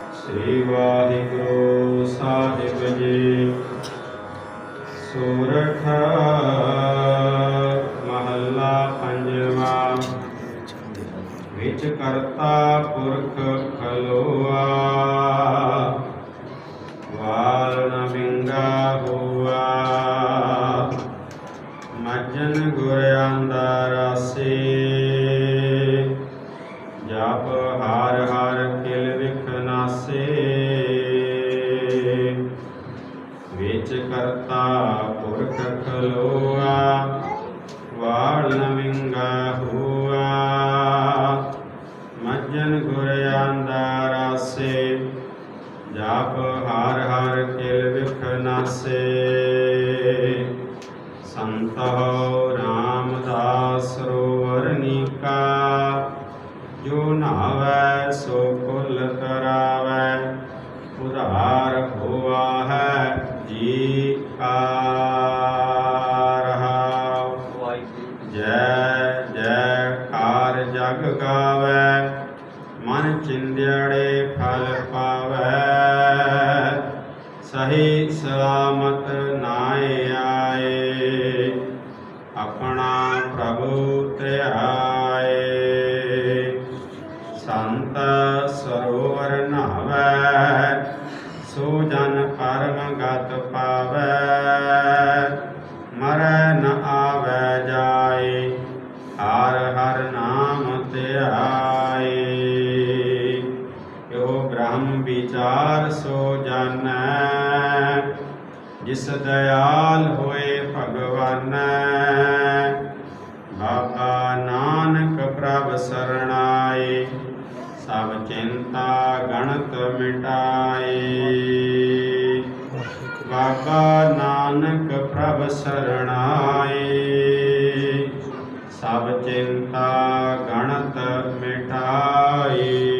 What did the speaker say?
ਸ੍ਰੀ ਵਾਹਿਗੁਰੂ ਸਾਹਿਬ ਜੀ। ਸੂਰਠ ਮਹੱਲਾ ਪੰਜਵਾ ਵਿੱਚ ਕਰਤਾ ਪੁਰਖ ਖਲੋਆ ਵਾਲ ਨ ਵਿੰਗਾ ਹੋਆ, ਮਜਨ ਗੁਰ ਵਿੱਚ ਕਰਤਾ ਪੁਰਖ ਖਲੋਆ, ਵਾਲ ਨ ਹੋਆ। ਮਜਨ ਗੁਰ ਅੰਦਰਾਸੇ ਜਪ ਹਰ ਹਰ ਕਿਲ ਵਿਖ ਨਾਸੇ। ਸੰਤੋ ਰਾਮਦਾਸ ਸਰੋਵਰ ਨੀਕਾ, ਜੋ ਨਾਵੈ ਗਾਵੈ ਮਨ ਚਿੰਦਿਆੜੇ ਫਲ ਪਾਵੈ। ਸਹੀ ਸਲਾਮਤ ਨਾਏ ਆਏ ਆਪਣਾ ਪ੍ਰਭੂ ਧਿਆਏ ਸੋ ਜਾਣੈ, ਜਿਸ ਦਇਆਲ ਹੋਏ ਭਗਵਾਨ। ਬਾਬਾ ਨਾਨਕ ਪ੍ਰਭ ਸਰਣਾਏ, ਸਭ ਚਿੰਤਾ ਗਣਤ ਮਿਟਾਏ। ਬਾਬਾ ਨਾਨਕ ਪ੍ਰਭ ਸਰਣਾਏ, ਸਭ ਚਿੰਤਾ ਗਣਤ ਮਿਟਾਏ।